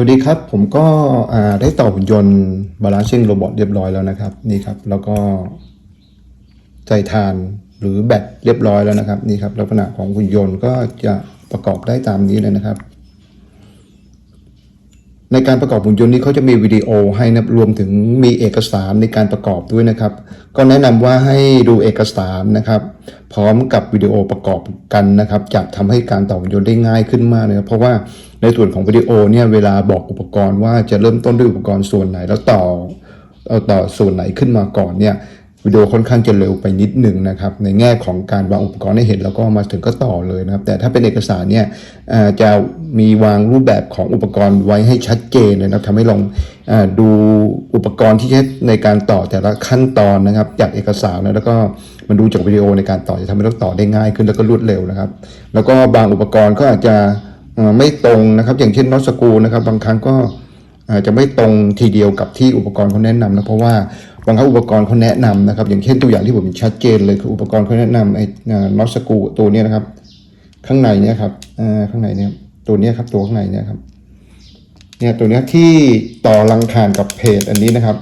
วัสดีครับ ผมก็ได้ต่อหุ่นยนต์บาลานซิ่งโรบอทเรียบร้อยแล้วนะครับ นี่ครับ แล้วก็ใจทานหรือแบตเรียบร้อยแล้วนะครับ นี่ครับลักษณะของหุ่นยนต์ก็จะประกอบได้ตามนี้เลยนะครับ ในการประกอบหุ่นยนต์นี้เขาจะมีวิดีโอให้นะรวมถึงมีเอกสารในการประกอบด้วยนะครับ ก็แนะนำว่าให้ดูเอกสารนะครับ พร้อมกับวิดีโอประกอบกันนะครับจะทำให้การต่อหุ่นยนต์ได้ง่ายขึ้นมากเลยครับเพราะว่าในส่วนของวิดีโอเนี่ยเวลาบอกอุปกรณ์ว่าจะเริ่มต้นด้วยอุปกรณ์ส่วนไหนแล้วต่อเอาต่อส่วนไหนขึ้นมาก่อนเนี่ย วิดีโอค่อนข้างจะเร็วไปนิดหนึ่งนะครับในแง่ของการวางอุปกรณ์ให้เห็นแล้วก็มาถึงก็ต่อเลยนะครับ แต่ถ้าเป็นเอกสารเนี่ยจะมีวางรูปแบบของอุปกรณ์ไว้ให้ชัดเจนเลยนะครับทำให้ลองอดูอุปกรณ์ที่ใช้ในการต่อแต่ละขั้นตอนนะครับ จากเอกสารนะแล้วก็มันดูจากวิดีโอในการต่อจะทำให้เราต่อได้ง่ายขึ้นแล้วก็รวดเร็วนะครับ แล้วก็บางอุปกรณ์ก็อาจจะไม่ตรงนะครับ อย่างเช่นน็อตสกูนะครับบางครั้งก็อาจจะไม่ตรงทีเดียวกับที่อุปกรณ์เขาแนะนำนะเพราะว่าบางครั้งอุปกรณ์เขาแนะนำนะครับ อย่างเช่นตัวอย่างที่ผมชัดเจนเลยคืออุปกรณ์เขาแนะนำไอ้น็อตสกูตัวนี้นะครับ ข้างในเนี่ยครับข้างในเนี่ยตัวนี้ครับตัวข้างในเนี่ยครับเนี่ยตัวนี้ที่ต่อรังคานกับเพจอันนี้นะครับ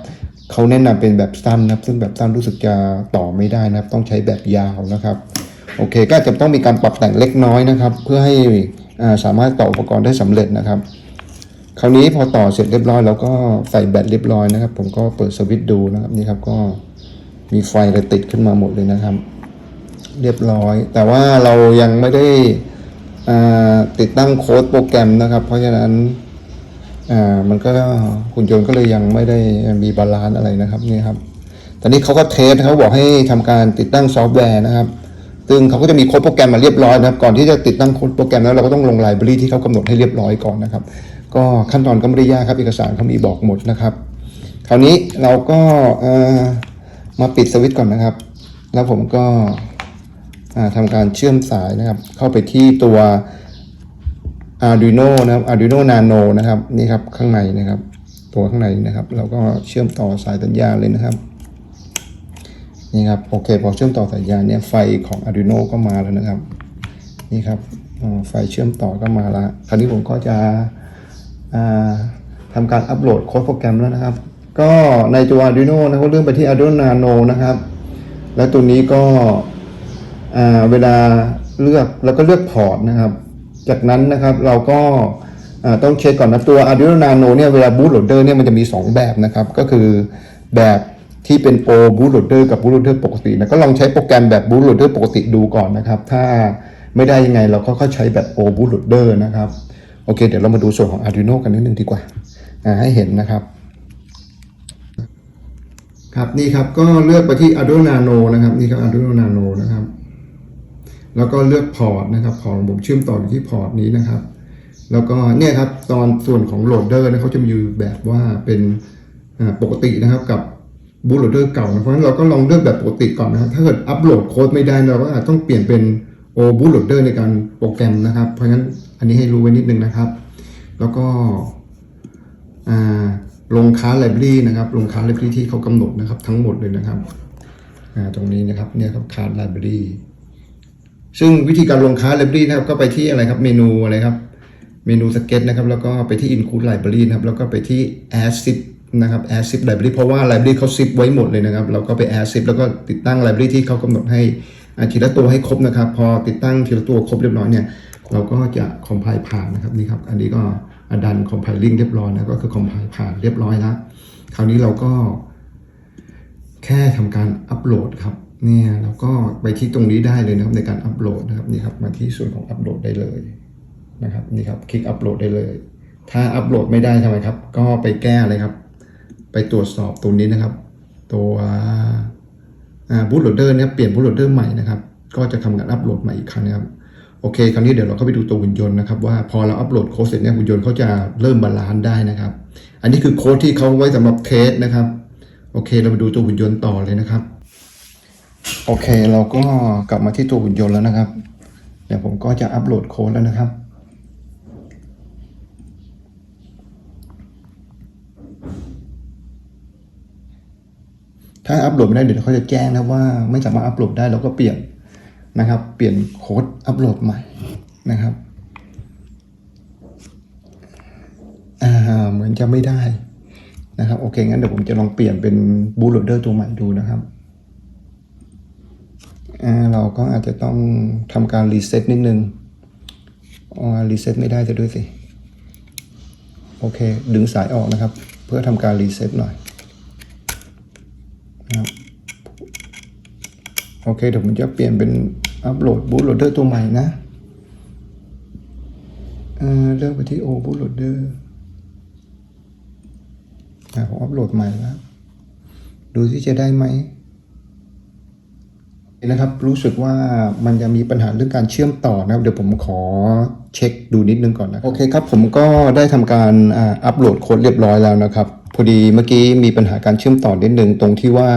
เขาแนะนำเป็นแบบสั้นนะครับ ซึ่งแบบสั้นรู้สึกจะต่อไม่ได้นะครับ ต้องใช้แบบยาวนะครับโอเค ก็จะต้องมีการปรับแต่งเล็กน้อยนะครับ เพื่อให้สามารถต่ออุปกรณ์ได้สำเร็จนะครับ คราวนี้พอต่อเสร็จเรียบร้อยแล้วก็ใส่แบตเรียบร้อยนะครับ ผมก็เปิดสวิตช์ดูนะครับนี่ครับก็มีไฟอะไรติดขึ้นมาหมดเลยนะครับ เรียบร้อย แต่ว่าเรายังไม่ได้ติดตั้งโค้ดโปรแกรมนะครับ เพราะฉะนั้นมันก็หุ่นยนต์ก็เลยยังไม่ได้มีบาลานซ์อะไรนะครับนี่ครับตอนนี้เขาก็เทสเขาบอกให้ทำการติดตั้งซอฟต์แวร์นะครับซึ่งเขาก็จะมีโค้ดโปรแกรมมาเรียบร้อยนะครับ ก่อนที่จะติดตั้งโค้ดโปรแกรมแล้วเราก็ต้องลงไลบรารีที่เขากำหนดให้เรียบร้อยก่อนนะครับ ก็ขั้นตอนก็ไม่ได้ยากครับเอกสารเขามีบอกหมดนะครับ คราวนี้เราก็มาปิดสวิตช์ก่อนนะครับ แล้วผมก็ทำการเชื่อมสายนะครับ เข้าไปที่ตัว Arduino นะครับ Arduino Nano นะครับนี่ครับข้างในนะครับ ตัวข้างในนะครับ เราก็เชื่อมต่อสายสัญญาณเลยนะครับนี่ครับโอเคพอเชื่อมต่อสายสัญญาณเนี่ยไฟของ Arduino ก็มาแล้วนะครับ นี่ครับไฟเชื่อมต่อก็มาล้วคราวนี้ผมก็จะ ทำการอัปโหลดโค้ดโปรแกรมแล้วนะครับ ก็ในตัว Arduino นะก็เลื่อนไปที่ Arduino Nano นะครับ แล้วตัวนี้ก็เวลาเลือกแล้วก็เลือกพอร์ตนะครับ จากนั้นนะครับเราก็ต้องเช็คก่อนนะตัว Arduino Nano เนี่ยเวลา boot loader เนี่ยมันจะมี 2 แบบนะครับ ก็คือแบบที่เป็น Pro boot loader กับ boot loader ปกตินะก็ลองใช้โปรแกรมแบบ boot loader ปกติดูก่อนนะครับ ถ้าไม่ได้ยังไงเราก็ค่อยใช้แบบ Pro boot loader นะครับ โอเค เดี๋ยวเรามาดูส่วนของ Arduino กันนิดนึงดีกว่าให้เห็นนะครับ ครับนี่ครับก็เลือกไปที่ Arduino Nano นะครับนี่ครับ Arduino Nano นะครับ แล้วก็เลือกพอร์ตนะครับพอร์ตผมเชื่อมต่ออยู่ที่พอร์ตนี้นะครับ แล้วก็เนี่ยครับตอนส่วนของโหลดเดอร์นะเขาจะมีอยู่แบบว่าเป็นปกตินะครับกับบูตโหลดเดอร์เก่านะเพราะฉะนั้นเราก็ลองเลือกแบบปกติก่อนนะครับถ้าเกิดอัปโหลดโค้ดไม่ได้เราก็อาจต้องเปลี่ยนเป็นโอบูตโหลดเดอร์ในการโปรแกรมนะครับ เพราะฉะนั้น อันนี้ให้รู้ไว้นิดนึงนะครับ แล้วก็ลงค้าไลบรารีนะครับลงค้าไลบรารีที่เขากำหนดนะครับ ทั้งหมดเลยนะครับตรงนี้นะครับเนี่ยครับค้าไลบรารีซึ่งวิธีการลงค้า library นะครับก็ไปที่อะไรครับเมนูอะไรครับเมนูสเก็ตนะครับแล้วก็ไปที่ include library นะครับแล้วก็ไปที่ add zip นะครับ add zip library เพราะว่า library เขา zip ไว้หมดเลยนะครับ เราก็ไป add zip แล้วก็ติดตั้ง library ที่เขากำหนดให้อาทีละตัวให้ครบนะครับ พอติดตั้งทีละตัวครบเรียบร้อยเนี่ย เราก็จะ compile ผ่านนะครับนี่ครับ อันนี้ก็ดัน compiling เรียบร้อยนะก็คือ compile ผ่านเรียบร้อยแล้วคราวนี้เราก็ แค่ทำการอัปโหลดครับเนี่ยเราก็ไปที่ตรงนี้ได้เลยนะครับในการอัปโหลดนะครับนี่ครับมาที่ส่วนของอัปโหลดได้เลยนะครับนี่ครับคลิกอัปโหลดได้เลย ถ้าอัปโหลดไม่ได้ทำไมครับ ก็ไปแก้เลยครับ ไปตรวจสอบตัวนี้นะครับ ตัวอ่าบูตโหลดเดอร์เนี่ยเปลี่ยนบูตโหลดเดอร์ใหม่นะครับ ก็จะทำการอัปโหลดใหม่อีกครั้งนะครับ โอเค คราวนี้เดี๋ยวเราก็ไปดูตัวหุ่นยนต์นะครับว่าพอเราอัปโหลดโค้ดเสร็จเนี่ยหุ่นยนต์เขาจะเริ่มบาลานซ์ได้นะครับ อันนี้คือโค้ดที่เขาไว้สำหรับเทสนะครับ โอเค เรามาดูตัวหุ่นยนต์ต่อเลยนะครับ โอเค เราก็กลับมาที่ตัวหุ่นยนต์แล้วนะครับ เดี๋ยวผมก็จะอัปโหลดโค้ดแล้วนะครับถ้าอัปโหลดไม่ได้เดี๋ยวเขาจะแจ้งนะว่าไม่สามารถอัปโหลดได้เราก็เปลี่ยน นะครับ เปลี่ยนโค้ดอัปโหลดใหม่นะครับอ่าจะไม่ได้นะครับโอเค งั้นเดี๋ยวผมจะลองเปลี่ยนเป็นบู t โ o เดอร์ตัวใหม่ดูนะครับอ่าเราก็อาจจะต้องทำการรีเซ็ตนิดนึงรีเซ็ตไม่ได้จะด้วยสิ โอเค ดึงสายออกนะครับ เพื่อทำการรีเซ็ตหน่อยนะครับโอเคเดี๋ยวผมจะเปลี่ยนเป็น อัปโหลดบูตโ o เดอร์ตัวใหม่นะเอ่อเลือกไปที่โอบูตโ o เดอร์ผมอัปโหลดใหม่แล้ว ดูที่จะได้ไหมนะครับ รู้สึกว่ามันจะมีปัญหาเรื่องการเชื่อมต่อนะครับ เดี๋ยวผมขอเช็คดูนิดนึงก่อนนะ โอเคครับ ผมก็ได้ทำการอัปโหลดโค้ดเรียบร้อยแล้วนะครับ พอดีเมื่อกี้มีปัญหาการเชื่อมต่อนิดนึงตรงที่ว่า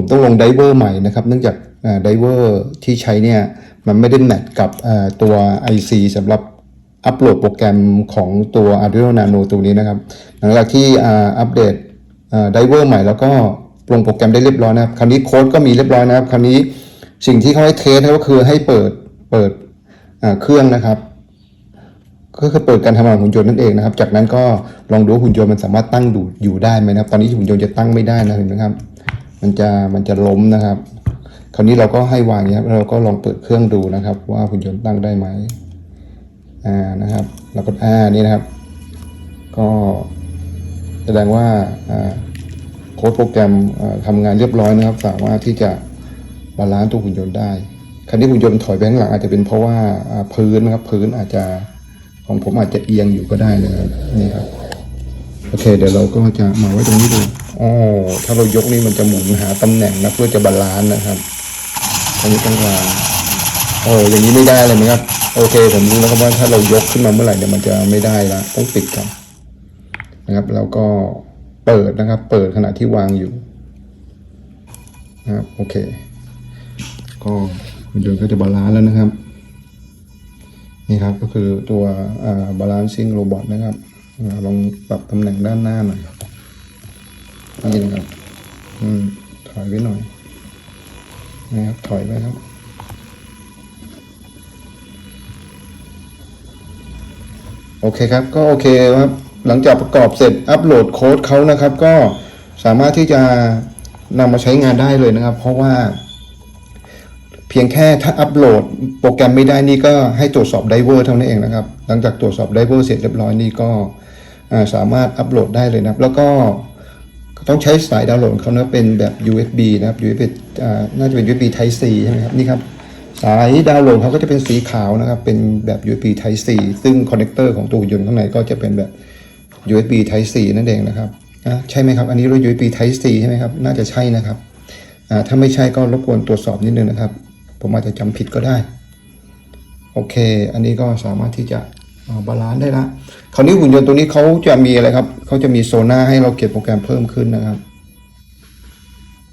ผมต้องลงไดเวอร์ใหม่นะครับ เนื่องจากไดเวอร์ที่ใช้เนี่ยมันไม่ได้แมทกับตัว IC สำหรับอัปโหลดโปรแกรมของตัว Arduino Nano ตัวนี้นะครับ หลังจากที่อัปเดตไดเวอร์ใหม่แล้วก็ลงโปรแกรมได้เรียบร้อยนะครับ คราวนี้โค้ดก็มีเรียบร้อยนะครับ คราวนี้สิ่งที่เขาให้เทสก็คือให้เปิดเปิดเครื่องนะครับ ก็คือเปิดการทำงานหุ่นยนต์นั่นเองนะครับ จากนั้นก็ลองดูว่าหุ่นยนต์มันสามารถตั้งดูอยู่ได้ไหมนะครับ ตอนนี้หุ่นยนต์จะตั้งไม่ได้นะเห็นไหมครับ มันจะมันจะล้มนะครับ คราวนี้เราก็ให้วางอย่างนี้ครับเราก็ลองเปิดเครื่องดูนะครับ ว่าหุ่นยนต์ตั้งได้ไหมอ่านะครับเราก็อ่านี่นะครับ ก็แสดงว่าอ่าโค้ดโปรแกรมอ่าทำงานเรียบร้อยนะครับ สามารถที่จะบาลานซ์ตัวหุ่นยนต์ได้คราวนี้หุ่นยนต์ถอยไปข้างหลังอาจจะเป็นเพราะว่าอ่าพื้นนะครับ พื้นอาจจะของผมอาจจะเอียงอยู่ก็ได้นะครับนี่ครับโอเค เดี๋ยวเราก็จะมาไว้ตรงนี้ดู อ๋อถ้าเรายกนี่มันจะหมุนหาตำแหน่งนะเพื่อจะบาลานซ์นะครับอันนี้ต้องวางโอ้อย่างนี้ไม่ได้เลยไหมครับ โอเค ผมรู้แล้วครับว่าถ้าเรายกขึ้นมาเมื่อไหร่เนี่ยมันจะไม่ได้ละต้องปิดก่อนนะครับ แล้วก็เปิดนะครับ เปิดขณะที่วางอยู่นะครับโอเค ก็หุ่นยนก็จะบาลานซ์แล้วนะครับ นี่ครับก็คือตัวบาลานซิ่งโรบอทนะครับลองปรับตำแหน่งด้านหน้าหน่อย นี่นะครับ อืม ถอยไว้หน่อยนะครับ ถอยไว้ครับ โอเคครับ ก็โอเคครับ หลังจากประกอบเสร็จอัปโหลดโค้ดเขานะครับ ก็สามารถที่จะนำมาใช้งานได้เลยนะครับ เพราะว่า เพียงแค่ถ้าอัปโหลดโปรแกรมไม่ได้นี่ก็ให้ตรวจสอบไดเวอร์เท่านั้นเองนะครับ หลังจากตรวจสอบไดเวอร์เสร็จเรียบร้อยนี่ก็สามารถอัปโหลดได้เลยนะครับ แล้วก็ ต้องใช้สายดาวน์โหลดเขานะเป็นแบบ USB นะครับ USB น่าจะเป็น USB Type C ใช่ไหมครับนี่ครับสายดาวน์โหลดเขาก็จะเป็นสีขาวนะครับเป็นแบบ USB Type C ซึ่งคอนเนคเตอร์ของตัวหุ่นยนต์ข้างในก็จะเป็นแบบ USB Type C นั่นเองนะครับใช่ไหมครับ อันนี้เรา USB Type C ใช่ไหมครับ น่าจะใช่นะครับถ้าไม่ใช่ก็รบกวนตรวจสอบนิดนึงนะครับ ผมอาจจะจำผิดก็ได้ โอเค อันนี้ก็สามารถที่จะ บาลานซ์ได้ละคราวนี้หุ่นยนต์ตัวนี้เขาจะมีอะไรครับเขาจะมีโซน่าให้เราเก็บโปรแกรมเพิ่มขึ้นนะครับ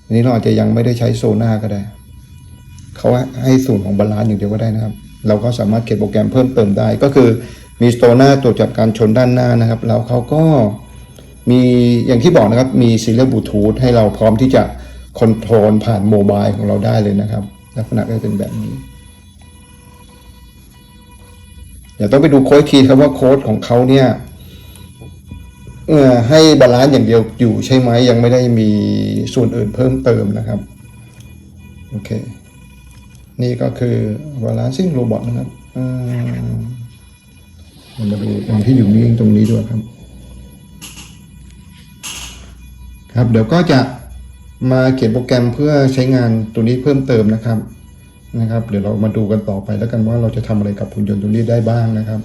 อันนี้เราอาจจะยังไม่ได้ใช้โซน่าก็ได้เขาให้ส่วนของบาลานซ์อย่างเดียวก็ได้นะครับ เราก็สามารถเขียนโปรแกรมเพิ่มเติมได้ ก็คือมีโตน่าตรวจจับการชนด้านหน้านะครับ แล้วเขาก็มีอย่างที่บอกนะครับมีซีเรียลบลูทูธให้เราพร้อมที่จะคอนโทรลผ่านโมบายของเราได้เลยนะครับ ลักษณะก็จะเป็นแบบนี้ เดี๋ยวต้องไปดูโค้ดทีครับว่าโค้ดของเขาเนี่ยให้บาลานซ์อย่างเดียวอยู่ใช่ไหมยังไม่ได้มีส่วนอื่นเพิ่มเติมนะครับ โอเค นี่ก็คือบาลานซิ่งโรบอทนะครับเรามาดูตอนที่อยู่นิ่งตรงนี้ด้วยครับ ครับ เดี๋ยวก็จะมาเขียนโปรแกรมเพื่อใช้งานตัวนี้เพิ่มเติมนะครับ นะครับ เดี๋ยวเรามาดูกันต่อไปแล้วกันว่าเราจะทำอะไรกับหุ่นยนต์ตัวนี้ได้บ้างนะครับ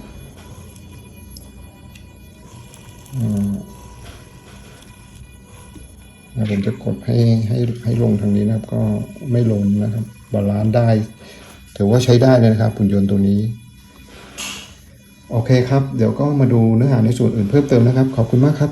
ผมจะกดให้ให้ให้ลงทางนี้นะครับ ก็ไม่ลงนะครับ บาลานซ์ได้ถือว่าใช้ได้เลยนะครับหุ่นยนต์ตัวนี้ โอเคครับ เดี๋ยวก็มาดูเนื้อหาในส่วนอื่นเพิ่มเติมนะครับ ขอบคุณมากครับ